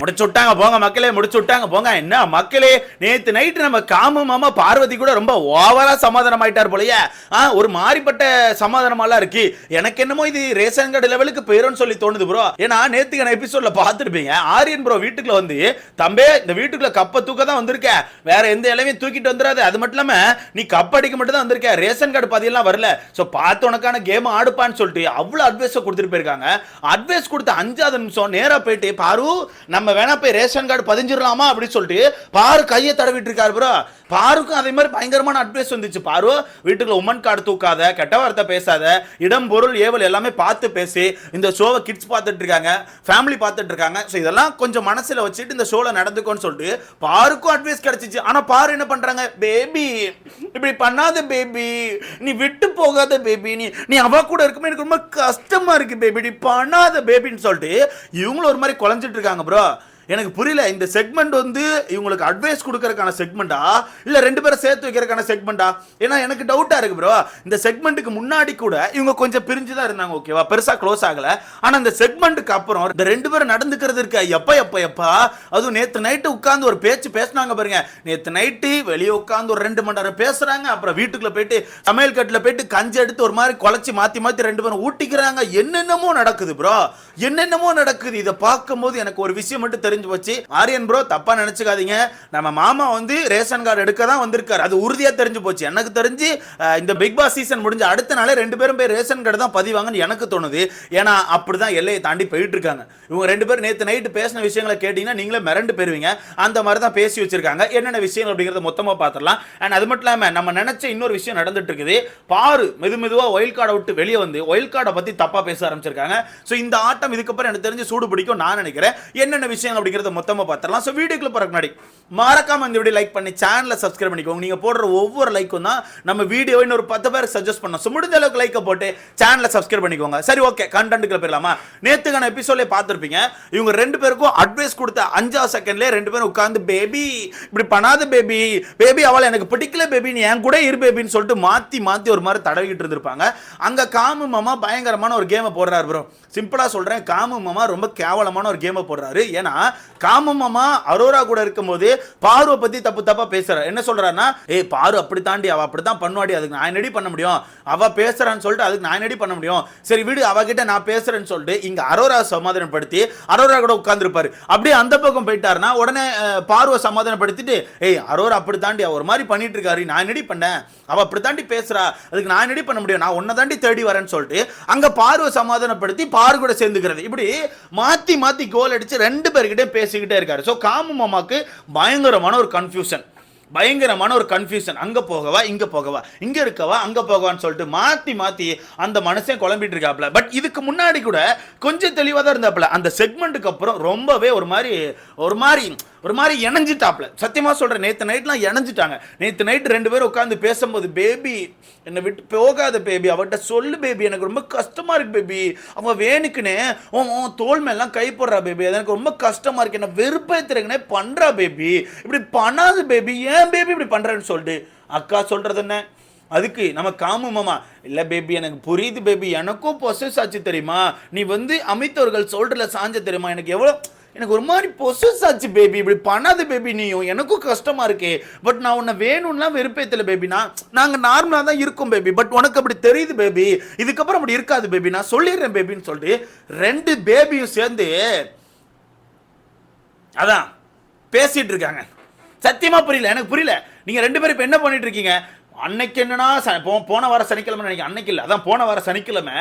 முடிச்சு விட்டாங்க போங்க மக்களே முடிச்சு விட்டாங்க போங்க. என்ன மக்களே நேத்து நைட்டு நம்ம காமு மாமா பார்வதி கூட ரொம்ப ஓவரா சமாதானம் ஆயிட்டார் போலயே. ஆ, ஒரு மாறிப்பட்ட சமாதானமாலாம் இருக்கு. எனக்கு என்னமோ இது ரேஷன் கார்டு லெவலுக்கு போயிரும்னு சொல்லி தோணுது ப்ரோ ஏன்னா நேத்துக்கான எபிசோட்ல பார்த்துருப்பீங்க. ஆரியன் ப்ரோ வீட்டுக்குள்ள வந்து தம்பே இந்த வீட்டுக்குள்ள கப்பை தூக்க தான் வந்திருக்க. வேற எந்த இலையும் தூக்கிட்டு வந்துடாது. அது மட்டும் இல்லாம நீ கப் அடிக்க மட்டும் தான் வந்திருக்க. ரேஷன் கார்டு பாதியெல்லாம் வரல. சோ பார்த்து உனக்கான கேம் ஆடுப்பான்னு சொல்லிட்டு அவ்வளவு அட்வைஸ் கொடுத்துட்டு போயிருக்காங்க. அட்வைஸ் கொடுத்த அஞ்சாவது நிமிஷம் நேரா போயிட்டு பாரு நம்ம வேணா போய் ரேஷன் கார்டு பதிஞ்சிடலாமா அப்படின்னு சொல்லிட்டு பாரு கையை தடவிட்டு இருக்காரு ப்ரோ பாருக்கும் அதே மாதிரி பயங்கரமான அட்வைஸ் வந்துச்சு. பாரு வீட்டுக்குள்ள உமன் கார்டு தூக்காத கெட்ட வார்த்தை பேசாத இடம் பொருள் ஏவல் எல்லாமே பார்த்து பேசி இந்த ஷோவை கிட்ஸ் பார்த்துட்டு இருக்காங்க ஃபேமிலி பார்த்துட்டு இருக்காங்க. ஸோ இதெல்லாம் கொஞ்சம் மனசில் வச்சுட்டு இந்த ஷோவில் நடந்துக்கோன்னு சொல்லிட்டு பாருக்கும் அட்வைஸ் கிடைச்சிச்சு. ஆனால் பாரு என்ன பண்ணுறாங்க பேபி இப்படி பண்ணாத பேபி நீ விட்டு போகாத பேபி நீ நீ அவ கூட இருக்குமே எனக்கு ரொம்ப கஷ்டமாக இருக்குது பேபி நீ பண்ணாத பேபின்னு சொல்லிட்டு இவங்களும் ஒரு மாதிரி குழஞ்சிட்டு இருக்காங்க ப்ரோ எனக்கு புரியல இந்த செக்மெண்ட் வந்து இவங்களுக்கு அட்வைஸ் கொடுக்கறதுக்கான செக்மெண்டா இல்ல ரெண்டு பேரும் சேர்த்து வைக்கிறதுக்கான செக்மெண்டா ஏன்னா எனக்கு டவுட்டா இருக்கு ப்ரோ இந்த செக்மெண்ட்டுக்கு முன்னாடி கூட இவங்க கொஞ்சம் பிரிஞ்சு தான் இருந்தாங்க ஓகேவா பெருசா க்ளோஸ் ஆகல. ஆனா இந்த செக்மெண்ட்டுக்கு அப்புறம் இந்த ரெண்டு பேரும் நடந்துக்கிறது இருக்க. எப்ப எப்ப எப்பா? அதுவும் நேற்று நைட்டு உட்கார்ந்து ஒரு பேச்சு பேசினாங்க பாருங்க. நேற்று நைட்டு வெளியே உட்கார்ந்து ஒரு ரெண்டு மணி நேரம் பேசுறாங்க. அப்புறம் வீட்டுக்குள்ள போயிட்டு சமையல் கட்டில் போயிட்டு கஞ்சி எடுத்து ஒரு மாதிரி குழச்சி மாத்தி மாத்தி ரெண்டு பேரும் ஊட்டிக்கிறாங்க. என்னென்னமோ நடக்குது ப்ரோ என்னென்னமோ நடக்குது. இதை பார்க்கும்போது எனக்கு ஒரு விஷயம் மட்டும் தெரிஞ்சு போச்சு. ஆரியன் ப்ரோ தப்பா நினைச்சுக்காதீங்க. நம்ம மாமா வந்து ரேஷன் கார்டு எடுக்க தான் வந்திருக்காரு. அது உறுதியா தெரிஞ்சு போச்சு. எனக்கு தெரிஞ்சு இந்த பிக் பாஸ் சீசன் முடிஞ்ச அடுத்த நாளே ரெண்டு பேரும் போய் ரேஷன் கார்டு தான் பதிவாங்கன்னு எனக்கு தோணுது. ஏன்னா அப்படிதான் எல்லையை தாண்டி போயிட்டு இருக்காங்க. இவங்க ரெண்டு பேரும் நேத்து நைட்டு பேசின விஷயங்களை கேட்டீங்கன்னா நீங்களே மிரண்டு போயிருவீங்க. அந்த மாதிரி தான் பேசி வச்சிருக்காங்க. என்னென்ன விஷயங்கள் அப்படிங்கறத மொத்தமா பார்த்துடலாம் அண்ட் அது மட்டும் இல்லாம நம்ம நினைச்ச இன்னொரு விஷயம் நடந்துட்டு இருக்குது. பாரு மெது மெதுவா ஒயில் கார்டை விட்டு வெளியே வந்து ஒயில் கார்டை பத்தி தப்பா பேச ஆரம்பிச்சிருக்காங்க. ஸோ இந்த ஆட்டம் இதுக்கப்புறம் எனக்கு தெரிஞ்சு சூடு பிடிக்கும் நான் நினைக்கிறேன். என்னென்ன விஷயங்கள் அப்படிங்கிறத மொத்தமாக பார்த்துடலாம். ஸோ வீடியோக்குள்ள போகிற முன்னாடி மறக்காமல் இந்த வீடியோ லைக் பண்ணி சேனலை சப்ஸ்கிரைப் பண்ணிக்கோங்க. நீங்கள் போடுற ஒவ்வொரு லைக்கும் தான் நம்ம வீடியோ இன்னொரு பத்து பேருக்கு சஜஸ்ட் பண்ணோம் ஸோ முடிஞ்ச அளவுக்கு லைக்கை போட்டு சேனலை சப்ஸ்கிரைப் பண்ணிக்கோங்க. சரி ஓகே கண்டென்ட்டுக்குள்ள போயிடலாமா? நேற்றுக்கான எபிசோட்ல பார்த்துருப்பீங்க. இவங்க ரெண்டு பேருக்கும் அட்வைஸ் கொடுத்த அஞ்சாவது செகண்ட்லேயே ரெண்டு பேரும் உட்காந்து பேபி இப்படி பண்ணாத பேபி பேபி அவளை எனக்கு பிடிக்கல பேபி நீ என் கூட இரு பேபின்னு சொல்லிட்டு மாற்றி மாற்றி ஒரு மாதிரி தடவிக்கிட்டு இருந்திருப்பாங்க. அங்கே காமு மாமா பயங்கரமான ஒரு கேமை போடுறாரு ப்ரோ சிம்பிளாக சொல்கிறேன் காமு மாமா ரொம்ப கேவலமான ஒரு கேமை போடுறாரு. ஏன்னா காமமாமா அரோரா கூட இருக்கும்போது பாருவை பத்தி தப்பு தப்பா பேசுறாரு என்ன சொல்றாருன்னா ஏ பாரு அப்படி தாண்டி அவ அப்படித்தான் பண்ணுவாடி. அதுக்கு நான் என்னடி பண்ண முடியும்? அவ பேசுறான்னு சொல்லிட்டு அதுக்கு நான் என்னடி பண்ண முடியும்? சரி விடு அவகிட்ட நான் பேசுறேன்னு சொல்லிட்டு இங்க அரோரா சமாதானப்படுத்தி அரோரா கூட உட்கார்ந்துருப்பாரு. அப்படியே அந்த பக்கம் போயிட்டாருன்னா உடனே பார்வை சமாதானப்படுத்திட்டு ஏய் அரோரா அப்படி தாண்டி அவர் ஒரு மாதிரி பண்ணிட்டு இருக்காரு நான் என்னடி பண்ணேன்? அவ அப்படி தாண்டி பேசுறா. அதுக்கு நான் என்னடி பண்ண முடியும்? நான் உன்னை தாண்டி தேடி வரேன்னு சொல்லிட்டு அங்க பார்வை சமாதானப்படுத்தி பாரு கூட சேர்ந்துக்கிறது. இப்படி மாத்தி மாத்தி கோல் அடிச்சு ரெண்டு பேர்கிட்ட பேசிக்கிட்டே இருக்காரு. ஸோ காமு மாமாக்கு பயங்கரமான ஒரு கன்ஃபியூஷன் பயங்கரமான ஒரு கன்ஃபியூஷன் அங்க போகவா இங்க போகவா இங்க இருக்கவா அங்க போகவான்னு சொல்லிட்டு மாத்தி மாத்தி அந்த மனுஷன் குழம்பிட்டு இருக்காப்ல பட் இதுக்கு முன்னாடி கூட கொஞ்சம் தெளிவாக தான் இருந்தாப்ல அந்த செக்மெண்ட்டுக்கு அப்புறம் ரொம்பவே ஒரு மாதிரி ஒரு மாதிரி ஒரு மாதிரி இணைஞ்சிட்டாப்ல. சத்தியமாக சொல்கிறேன் நேற்று நைட்லாம் இணைஞ்சிட்டாங்க. நேற்று நைட் ரெண்டு பேரும் உட்காந்து பேசும்போது பேபி என்னை விட்டு போகாத பேபி அவட்ட சொல்லு பேபி எனக்கு ரொம்ப கஷ்டமாக இருக்கு பேபி. அவன் வேணுக்குனே உன் தோல் மேலாம் கை போடுறா பேபி. அது எனக்கு ரொம்ப கஷ்டமாக இருக்கு. என்னை வெறுப்பேத்துறதுக்குனே பண்ணுறா பேபி. இப்படி பண்ணாத பேபி ஏன் பேபி இப்படி பண்ணுறேன்னு சொல்லிட்டு அக்கா சொல்கிறது என்ன? அதுக்கு நம்ம காமுமாமா மாமா பேபி எனக்கு புரியுது பேபி எனக்கும் பொசஸ் ஆச்சு தெரியுமா? நீ வந்து அமித்தவர்கள் சொல்றல சாஞ்ச தெரியுமா? எனக்கு எவ்வளோ எனக்கு ஒரு மாதிரி பொசஸ் ஆச்சு பேபி இப்படி பண்ணாத பேபி நீயும். எனக்கும் கஷ்டமா இருக்கே. பட் நான் உன்னை வேணும்லாம் வெறுப்பேத்தல பேபி நான் நாங்க நார்மலா தான் இருக்கோம் பேபி பட் உனக்கு அப்படி தெரியுது பேபி இதுக்கப்புறம் அப்படி இருக்காது பேபி நான் சொல்லிடுறேன் பேபின்னு சொல்லிட்டு ரெண்டு பேபியும் சேர்ந்து அதான் பேசிட்டு இருக்காங்க. சத்தியமா புரியல? எனக்கு புரியல. நீங்க ரெண்டு பேரும் இப்ப என்ன பண்ணிட்டு இருக்கீங்க? அன்னைக்கு என்னன்னா ச- போ- போன வார சனிக்கிழமை நினைக்கிறேன். அன்னைக்கு இல்லை. அதான் போன வார சனிக்கிழமை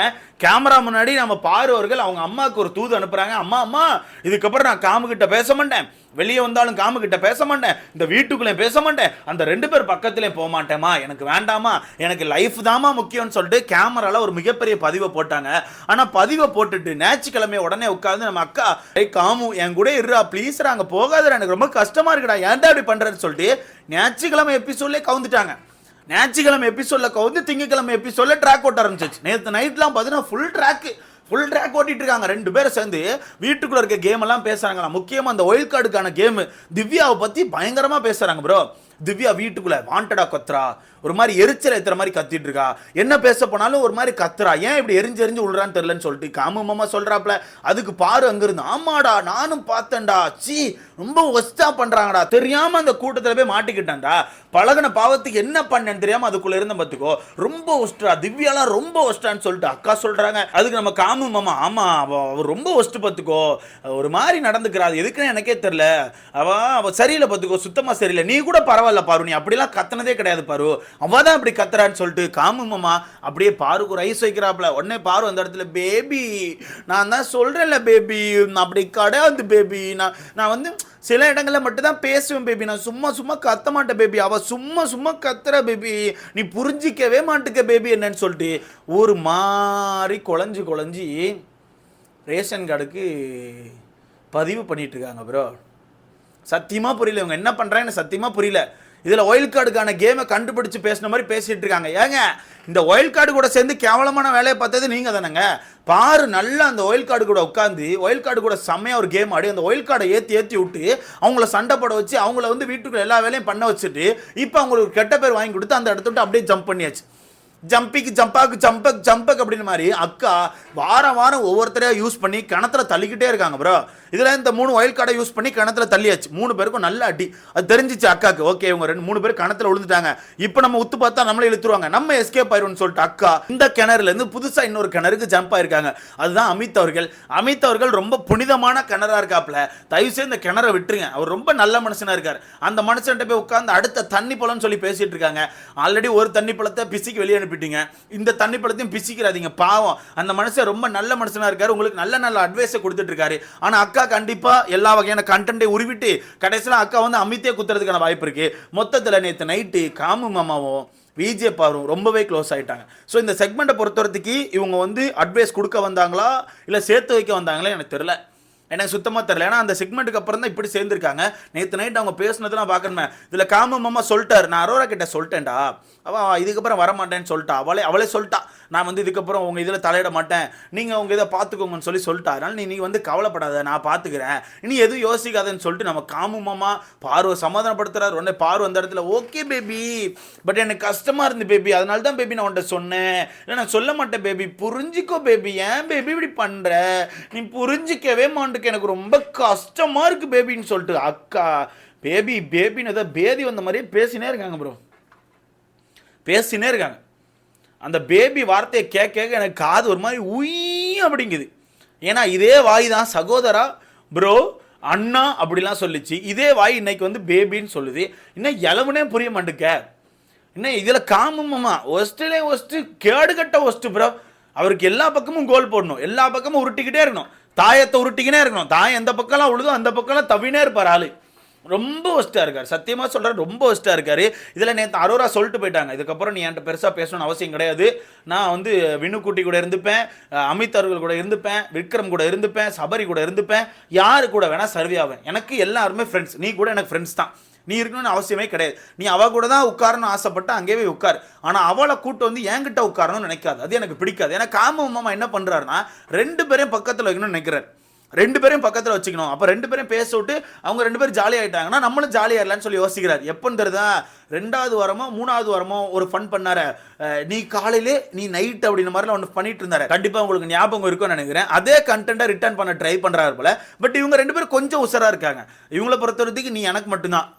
கேமரா முன்னாடி நம்ம பார்வர்கள் அவங்க அம்மாவுக்கு ஒரு தூது அனுப்புறாங்க. அம்மா அம்மா இதுக்கப்புறம் நான் காமுகிட்ட பேச மாட்டேன். வெளியே வந்தாலும் காமுகிட்ட பேச மாட்டேன். இந்த வீட்டுக்குள்ளே பேச மாட்டேன். அந்த ரெண்டு பேர் பக்கத்துலேயும் போக மாட்டேமா எனக்கு வேண்டாமா எனக்கு லைஃப் தாமா முக்கியம்னு சொல்லிட்டு கேமரால ஒரு மிகப்பெரிய பதிவை போட்டாங்க. ஆனால் பதிவை போட்டுட்டு ஞாயிற்றுக்கிழமை உடனே உட்காந்து நம்ம அக்கா ஏய் காமு என் கூட இருடா ப்ளீஸ்ரா அங்கே போகாதடா. எனக்கு ரொம்ப கஷ்டமா இருக்குடா. ஏன்டா அப்படி பண்ணுறேன்னு சொல்லிட்டு ஞாயிற்றுக்கிழமை எபிசோட்லேயே கவுந்துட்டாங்க. ஞாயிற்றுக்கிழமை எபிசோடில் கவுந்து திங்கக்கிழமை எபிசோடில் ட்ராக் ஓட்ட ஆரம்பிச்சிச்சு நேற்று நைட்லாம் பார்த்தீங்கன்னா ஃபுல் ட்ராக்கு ஃபுல் ட்ராக் ஓட்டிட்டு இருக்காங்க. ரெண்டு பேரும் சேர்ந்து வீட்டுக்குள்ளே இருக்க கேம் எல்லாம் பேசுகிறாங்களா முக்கியமாக அந்த ஒயில் கார்டுக்கான கேமு திவ்யாவை பற்றி பயங்கரமாக பேசுகிறாங்க ப்ரோ திவ்யா வீட்டுக்குள்ள வாண்டடா கத்துறா? ஒரு மாதிரி எரிச்சல் ஏத்துற மாதிரி கத்திட்டு இருக்கா? என்ன பேச போனாலும் ஒரு மாதிரி கத்துறா? ஏன் இப்படி எரிஞ்சு எரிஞ்சு விழுறான்னு தெரியலன்னு சொல்லிட்டு காமு மாமா சொல்றாப்ல. அதுக்கு பாரு அங்கிருந்து ஆமாடா நானும் பார்த்தேன்டா. சி ரொம்ப ஒஸ்டா பண்றாங்கடா. தெரியாம அந்த கூட்டத்துல போய் மாட்டிக்கிட்டான்டா. பழகுன பாவத்துக்கு என்ன பண்ணேன்னு தெரியாம அதுக்குள்ள இருந்த பார்த்துக்கோ ரொம்ப ஒஸ்டா திவ்யாலாம் ரொம்ப ஒஸ்டான்னு சொல்லிட்டு அக்கா சொல்றாங்க. அதுக்கு நம்ம காமு மாமா ஆமா அவ அவ ரொம்ப ஒஸ்ட் பார்த்துக்கோ ஒரு மாதிரி நடந்துக்கிறா. அது எதுக்குன்னு எனக்கே தெரியல. அவ அவ சரியில்லை பார்த்துக்கோ சுத்தமா சரியில்லை. நீ கூட பரவாயில்ல. பாரு நீ அப்படிலாம் கத்துனதே கிடையாது பாரு. அவள் தான் அப்படி கத்துறான்னு சொல்லிட்டு காமுமாமா அப்படியே பாருக்கு ஒரு ஐஸ் வைக்கிறாப்புல. உடனே பாரு அந்த இடத்துல பேபி நான் தான் சொல்றேன்ல பேபி. அப்படி கிடையாது பேபி. நான் நான் வந்து சில இடங்களில் மட்டும் தான் பேசுவேன் பேபி. நான் சும்மா சும்மா கத்த மாட்டேன் பேபி. அவ சும்மா சும்மா கத்துற பேபி. நீ புரிஞ்சிக்கவே மாட்டுக்க பேபி என்னன்னு சொல்லிட்டு ஒரு மாதிரி குழஞ்சு குழஞ்சி ரேஷன் கார்டுக்கு பதிவு பண்ணிட்டு இருக்காங்க ப்ரோ சத்தியமாக புரியல. இவங்க என்ன பண்ணுறாங்கன்னு சத்தியமாக புரியல. இதில் ஒயில் கார்டுக்கான கேமை கண்டுபிடிச்சு பேசின மாதிரி பேசிகிட்டு இருக்காங்க. ஏங்க இந்த ஒயில் கார்டு கூட சேர்ந்து கேவலமான வேலையை பார்த்தது நீங்கள் தானேங்க? பாரு நல்லா அந்த ஒயில் கார்டு கூட உட்காந்து ஒயில் கார்டு கூட செம்மையா ஒரு கேம் ஆடி அந்த ஒயில் கார்டை ஏற்றி ஏற்றி விட்டு அவங்கள சண்டை போட வச்சு அவங்கள வந்து வீட்டுக்குள்ள எல்லா வேலையும் பண்ண வச்சுட்டு இப்போ அவங்களுக்கு கெட்ட பேர் வாங்கி கொடுத்து அந்த இடத்த விட்டு அப்படியே ஜம்ப் பண்ணியாச்சு. ஜம்பிக்கு ஜம்பாக்கு ஜம்பக் ஜம்பக் அப்படின்னு மாதிரி அக்கா வாரம் வாரம் ஒவ்வொருத்தரையா யூஸ் பண்ணி கிணத்துல தள்ளிக்கிட்டே இருக்காங்க ப்ரோ இதில் இந்த மூணு ஒயில் கார்டை யூஸ் பண்ணி கிணத்துல தள்ளியாச்சு. மூணு பேருக்கும் நல்ல அடி. அது தெரிஞ்சிச்சு அக்காக்கு. ஓகே இவங்க ரெண்டு மூணு பேர் கிணத்துல விழுந்துட்டாங்க. இப்போ நம்ம உத்து பார்த்தா நம்மளே இழுத்துருவாங்க. நம்ம எஸ்கேப் ஆயிரும்னு சொல்லிட்டு அக்கா இந்த கிணறுலேருந்து புதுசாக இன்னொரு கிணறுக்கு ஜம்ப் ஆயிருக்காங்க. அதுதான் அமித் அவர்கள். அமித் அவர்கள் ரொம்ப புனிதமான கிணறாக இருக்காப்புல. தயவு செய்து இந்த கிணறை விட்டுருங்க. அவர் ரொம்ப நல்ல மனுஷனாக இருக்கார். அந்த மனுஷன்ட்ட போய் உட்காந்து அடுத்த தண்ணி பழம்னு சொல்லி பேசிட்டு இருக்காங்க. ஆல்ரெடி ஒரு தண்ணி பழத்தை பிசிக்கு வெளியே அனுப்பிட்டீங்க இந்த தண்ணி பழத்தையும் பிசிக்கிறாதீங்க பாவம். அந்த மனுஷன் ரொம்ப நல்ல மனுஷனாக இருக்காரு. உங்களுக்கு நல்ல நல்ல அட்வைஸை கொடுத்துட்டு இருக்காரு அக்கா கண்டிப்பாக எல்லா வகையான கண்டென்ட்டை உருவிட்டு கடைசியில் அக்கா வந்து அமித்தே குத்துறதுக்கான வாய்ப்பு இருக்கு. மொத்தத்தில் நேற்று நைட்டு காமு மாமாவும் விஜே பாரும் ரொம்பவே க்ளோஸ் ஆகிட்டாங்க ஸோ இந்த செக்மெண்ட்டை பொறுத்தவரைக்கு இவங்க வந்து அட்வைஸ் கொடுக்க வந்தாங்களா? இல்லை சேர்த்து வைக்க வந்தாங்களா? எனக்கு தெரில எனக்கு சுத்தமாக தெரியல. ஏன்னா அந்த செக்மெண்ட்டுக்கு அப்புறம் தான் இப்படி சேர்ந்துருக்காங்க. நேற்று நைட் அவங்க பேசுனது நான் பார்க்கணுமே. இதில் காம மாமா சொல்லிட்டார். நான் அரோரா கிட்ட சொல்லிட்டேன்டா. அவள் இதுக்கப்புறம் வர மாட்டேன்னு சொல்லிட்டா. அவளே அவளே சொல்லிட்டா. நான் வந்து இதுக்கப்புறம் உங்கள் இதில் தலையிட மாட்டேன். நீங்கள் உங்கள் இதை பார்த்துக்கோங்கன்னு சொல்லி சொல்லிட்டா. அதனால் நீ நீ வந்து கவலைப்படாத. நான் பார்த்துக்கிறேன். நீ எதுவும் யோசிக்காதன்னு சொல்லிட்டு நம்ம காமு மாமா பார்வை சமாதானப்படுத்துறாரு. உடனே பார்வை அந்த இடத்துல ஓகே பேபி பட் எனக்கு கஷ்டமாக இருந்து பேபி அதனால தான் பேபி நான் உன்ட்ட சொன்னேன். இல்லை நான் சொல்ல மாட்டேன் பேபி புரிஞ்சிக்கோ பேபி ஏன் பேபி இப்படி பண்ணுற நீ புரிஞ்சிக்கவே மாட்டுக்கு எனக்கு ரொம்ப கஷ்டமாக இருக்குது பேபின்னு சொல்லிட்டு. அக்கா பேபி பேபின்னு ஏதோ பேதி வந்த மாதிரியே பேசினே இருக்காங்க ப்ரோ பேசினே இருக்காங்க. அந்த பேபி வார்த்தையை கேட்க கேட்க எனக்கு காது ஒரு மாதிரி உய் அப்படிங்குது. ஏன்னா இதே வாய் தான் சகோதரா ப்ரோ அண்ணா அப்படிலாம் சொல்லிச்சு. இதே வாய் இன்னைக்கு வந்து பேபின்னு சொல்லுது. இன்னும் எலவுனே புரிய மாட்டுக்க இன்னும் இதில் காமம்மா ஒஸ்ட்லே ஒஸ்ட்டு கேடுகட்ட ஒஸ்ட்டு ப்ரோ அவருக்கு எல்லா பக்கமும் கோல் போடணும். எல்லா பக்கமும் உருட்டிக்கிட்டே இருக்கணும். தாயத்தை உருட்டிக்கினே இருக்கணும். தாயம் எந்த பக்கம்லாம் உழுதோ அந்த பக்கம்லாம் தவினே இருப்பார் ஆளு. ரொம்ப ஒஸ்ட்டாக இருக்கார். சத்தியமாக சொல்கிறேன் ரொம்ப ஒஸ்ட்டாக இருக்கார். இதில் நேற்று அரோரா சொல்லிட்டு போயிட்டாங்க. இதுக்கப்புறம் நீ என்கிட்ட பெருசாக பேசணும்னு அவசியம் கிடையாது. நான் வந்து வினுக்குட்டி கூட இருந்துப்பேன் அமித் அவர்கள் கூட இருந்துப்பேன் விக்ரம் கூட இருந்துப்பேன் சபரி கூட இருந்துப்பேன். யாரு கூட வேணால் சர்வே ஆவேன் எனக்கு எல்லாருமே ஃப்ரெண்ட்ஸ் நீ கூட எனக்கு ஃப்ரெண்ட்ஸ் தான். நீ இருக்கணும்னு அவசியமே கிடையாது. நீ அவ கூட தான் உட்காரணும்னு ஆசைப்பட்டு அங்கேயே போய் உட்கார். ஆனால் அவளை கூட்டு வந்து என்கிட்ட உட்காரணும்னு நினைக்காது. அது எனக்கு பிடிக்காது. ஏன்னா காம மாமா என்ன பண்ணுறாருன்னா ரெண்டு பேரையும் பக்கத்தில் வைக்கணும்னு நினைக்கிறார். ரெண்டு பேரையும் பக்கத்தில் வச்சுக்கணும். அப்போ ரெண்டு பேரும் பேச விட்டு அவங்க ரெண்டு பேரும் ஜாலியாக ஆகிட்டாங்கன்னா நம்மளும் ஜாலியாக சொல்லி யோசிக்கிறார். எப்போன்னு தெரியுதா? ரெண்டாவது வாரமோ மூணாவது வாரமோ ஒரு ஃபன் பண்ணார. நீ காலையிலே நீ நைட் அப்படின்ற மாதிரிலாம் ஒன்று பண்ணிட்டு இருந்தாரு. கண்டிப்பாக உங்களுக்கு ஞாபகம் இருக்கும்னு நினைக்கிறேன். அதே கண்டென்ட்டை ரிட்டர்ன் பண்ண ட்ரை பண்ணுறாரு போல. பட் இவங்க ரெண்டு பேரும் கொஞ்சம் உசராக இருக்காங்க. இவங்கள பொறுத்த வரைக்கும் நீ எனக்கு மட்டும்தான்.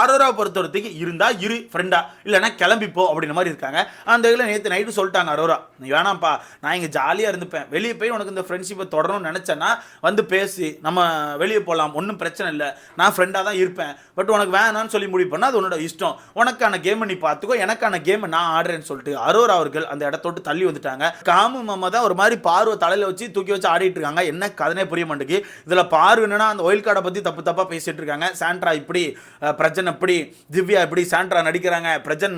ஆரோரா பொறுத்தவரத்துக்கு இருந்தா இரு ஃப்ரெண்டா இல்லைன்னா கிளம்பிப்போ அப்படின்ற மாதிரி இருக்காங்க. அந்த இதில் நேற்று நைட்டு சொல்லிட்டாங்க அரோரா நீ வேணாம்ப்பா நான் இங்கே ஜாலியாக இருந்துப்பேன். வெளியே போய் உனக்கு இந்த ஃப்ரெண்ட்ஷிப்பை தொடரணும்னு நினச்சேன்னா வந்து பேசி நம்ம வெளியே போகலாம் ஒன்றும் பிரச்சனை இல்லை. நான் ஃப்ரெண்டாக தான் இருப்பேன். பட் உனக்கு வேணாம்னு சொல்லி முடிவு பண்ணால் அது உன்னோட இஷ்டம். உனக்கான கேமை நீ பார்த்துக்கோ எனக்கான கேமை நான் ஆடுறேன்னு சொல்லிட்டு அரோரா அவர்கள் அந்த இடத்தோட்டு தள்ளி வந்துட்டாங்க. காமு மாமா தான் ஒரு மாதிரி பார்வை தலையில் வச்சு தூக்கி வச்சு ஆடிட்டு இருக்காங்க. என்ன கதனே புரிய மாட்டேங்குது. இதில் பார்வை என்னன்னா அந்த ஒயில் கார்டை பற்றி தப்பு தப்பாக பேசிகிட்டு இருக்காங்க. சாண்ட்ரா இப்படி. பிரஜன் அப்படி திவ்யா இப்படி சாண்ட்ரா நடிக்கிறாங்க பிரஜன்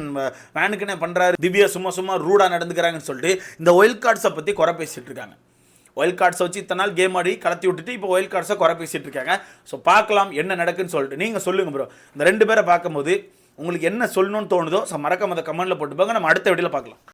வேனுக்குன்னே பண்ணுறாரு திவ்யா சும்மா சும்மா ரூடாக நடந்துக்கிறாங்கன்னு சொல்லிட்டு இந்த ஒயில் கார்ட்ஸை பற்றி குறை பேசிகிட்டு இருக்காங்க. ஒயில் கார்ட்ஸை வச்சு இத்தனை நாள் கேம் ஆடி கடத்தி விட்டுட்டு இப்போ ஒயில் கார்ட்ஸை குறை பேசிகிட்டு இருக்காங்க. ஸோ பார்க்கலாம் என்ன நடக்குன்னு சொல்லிட்டு. நீங்கள் சொல்லுங்கள் ப்ரோ இந்த ரெண்டு பேரை பார்க்கும்போது உங்களுக்கு என்ன சொல்லணும்னு தோணுதோ ஸோ மறக்காம அதை கமெண்ட்டில் போட்டு நம்ம அடுத்த வீடியோவில் பார்க்கலாம்.